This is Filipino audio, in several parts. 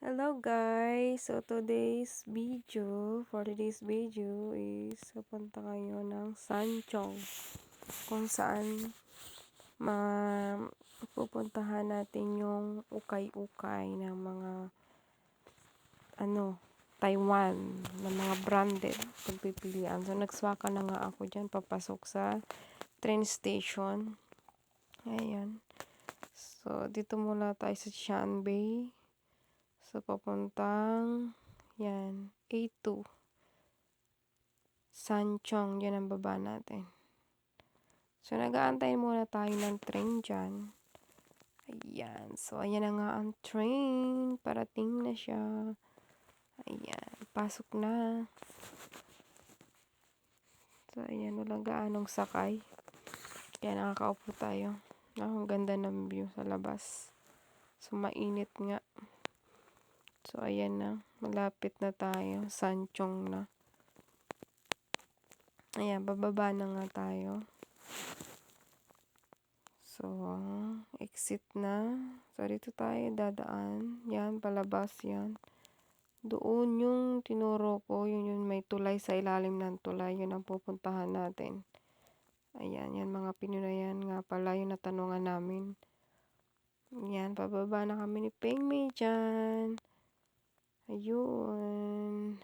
Hello guys! So today's video, for today's video is pupunta kayo ng Sanchong kung saan ma pupuntahan natin yung ukay-ukay ng mga ano, Taiwan na mga branded pagpipilian. So nagswaka na nga ako dyan papasok sa train station. Ayan. So dito muna tayo sa Shanbei. So, papuntang, yan, A2. Sanchong, yan ang baba natin. So, nag-aantay muna tayo ng train dyan. Ayan. So, ayan na nga ang train. Parating na siya. Ayan. Pasok na. So, ayan. Walang gaanong sakay. Kaya nakakaupo tayo. Ah, ang ganda ng view sa labas. So, mainit nga. So, ayan na. Malapit na tayo. Sanchong na. Ayan, bababa na nga tayo. So, exit na. So, dito tayo dadaan. Yan, palabas yan. Doon yung tinuro ko, yun yung may tulay sa ilalim ng tulay. Yun ang pupuntahan natin. Ayan, yan mga pinunayan nga pala yung natanungan namin. Yan, pababa na kami ni Peng Mei dyan. Ayun.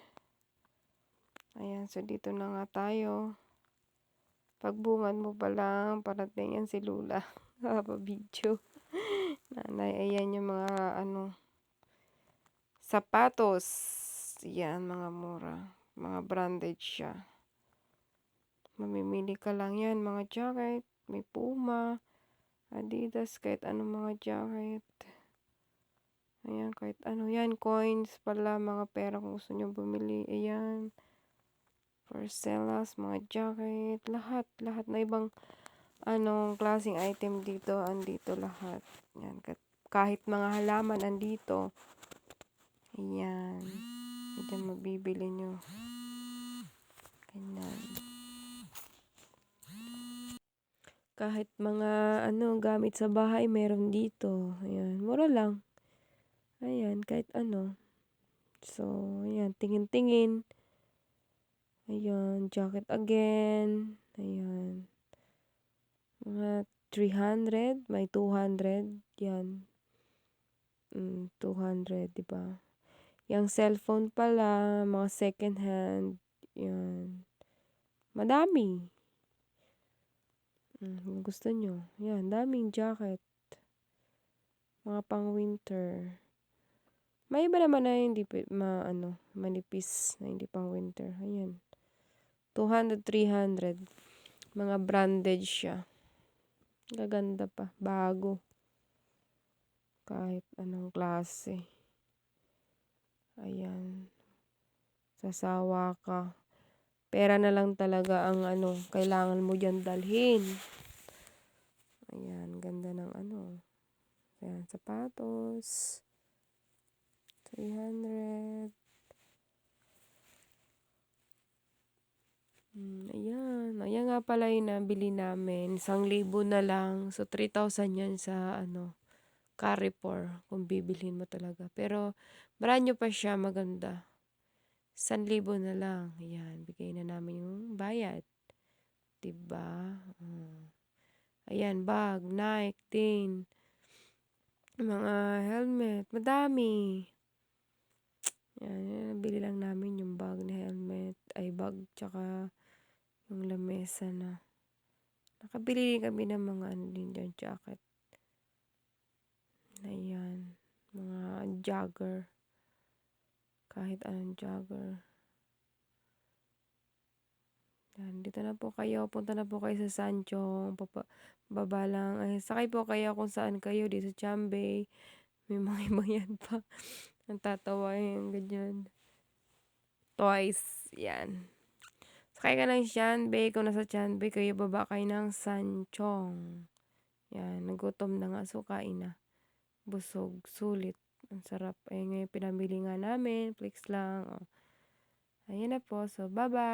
Ayan, so dito na nga tayo. Pagbungad mo pa lang, parating yan si Lula. video. Nanay, ayan yung mga ano, sapatos. Yan, mga mura. Mga branded siya. Mamimili ka lang yan, mga jacket. May Puma, Adidas, kahit anong mga jacket. Ayan, kahit ano. Yan, coins pala, mga pera kung gusto nyo bumili. Ayan. Porcelas, mga jacket. Lahat, lahat na ibang anong klaseng item dito. Andito lahat. Yan, kahit mga halaman andito. Ayan. Ito mabibili nyo. Ganyan. Kahit mga ano gamit sa bahay meron dito. Ayan, mura lang. Ayan, kahit ano. So, ayan, tingin-tingin. Ayan, jacket again. Ayan. Mga 300, may 200. Yan. Mm, 200, di ba? Yung cellphone pala, mga second hand. Yan. Madami. Mm, gusto nyo. Yan, daming jacket. Mga pang winter. May iba naman na hindi ma, ano, manipis na hindi pang winter. Ayan. 200, 300. Mga branded siya. Gaganda pa. Bago. Kahit anong klase. Ayan. Sasawa ka. Pera na lang talaga ang ano, kailangan mo dyan dalhin. Ayan, ganda ng ano. Ayan, sapatos. 300. Hmm, ayan. Ayan nga pala yung nabili namin. Isang libo na lang. So, 3,000 yan sa, ano, Carrefour. Kung bibilhin mo talaga. Pero, brand pa siya. Maganda. Isang libo na lang. Ayan. Bigay na namin yung bayad. Diba? Hmm. Ayan, bag, Nike, din. Mga helmet. Madami. Yan, nabili lang namin yung bag na helmet, ay bag, tsaka yung lamesa na. Nakabili din kami ng mga ano din dyan, jacket. Ayan, mga jogger. Kahit anong jogger. Yan, dito na po kayo. Punta na po kayo sa Sanchong. Papa, baba lang. Ay, sakay po kayo kung saan kayo. Dito sa Chambay. May mga iba yan pa. Ang tatawa yung ganyan. Twice. Yan. Sakay ka ng Shanbei. Kung nasa Shanbei kayo, baba kayo ng Sanchong. Yan. Nagutom na nga. So, kain na. Busog. Sulit. Ang sarap. Ay, ngayon pinamili nga namin. Flix lang. Oh. Ayan na po. So, bye-bye.